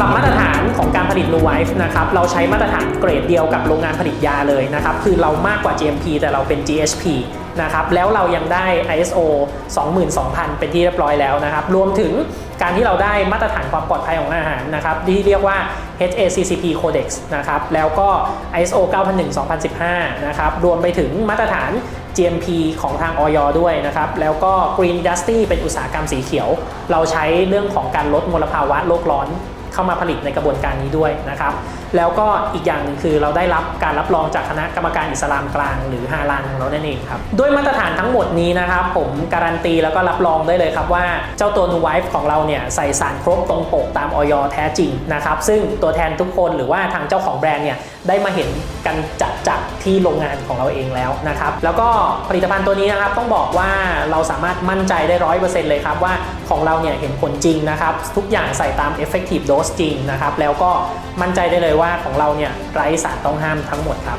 เรามาตรฐานของการผลิตนูไวฟ์นะครับเราใช้มาตรฐานเกรดเดียวกับโรงงานผลิตยาเลยนะครับคือเรามากกว่า GMP แต่เราเป็น GHP นะครับแล้วเรายังได้ ISO 22,000 เป็นที่เรียบร้อยแล้วนะครับรวมถึงการที่เราได้มาตรฐานความปลอดภัยของอาหารนะครับที่เรียกว่า HACCP Codex นะครับแล้วก็ ISO 9001:2015 นะครับรวมไปถึงมาตรฐาน GMP ของทางออยด้วยนะครับแล้วก็ Green Dusty เป็นอุตสาหกรรมสีเขียว เราใช้เรื่องของการลดมลภาวะโลกร้อน เข้ามาผลิตในกระบวนการนี้ด้วยนะครับ แล้วก็อีกอย่างหนึ่งคือเราได้รับการรับรองจากคณะกรรมการอิสลามกลาง หรือฮาลานของเรานั่นเองครับด้วยมาตรฐานทั้งหมดนี้นะครับ ผมการันตีแล้วก็รับรองได้เลยครับว่าเจ้าตัว New Wife ของเราเนี่ยใส่สารครบตรงปกตามออยแท้จริงนะครับ ซึ่งตัวแทนทุกคนหรือว่าทางเจ้าของแบรนด์เนี่ยได้มาเห็นกันจัดจัดที่โรงงานของเราเองแล้วนะครับแล้วก็ผลิตภัณฑ์ตัวนี้นะครับต้องบอกว่าเราสามารถมั่นใจได้ร้อยเปอร์เซ็นต์เลยครับว่าของเราเนี่ยเห็นผลจริงนะครับ ทุกอย่างใส่ตาม effective dose จริงนะครับ แล้วก็มั่นใจได้เลยว่าของเราเนี่ยไร้สารต้องห้ามทั้งหมดครับ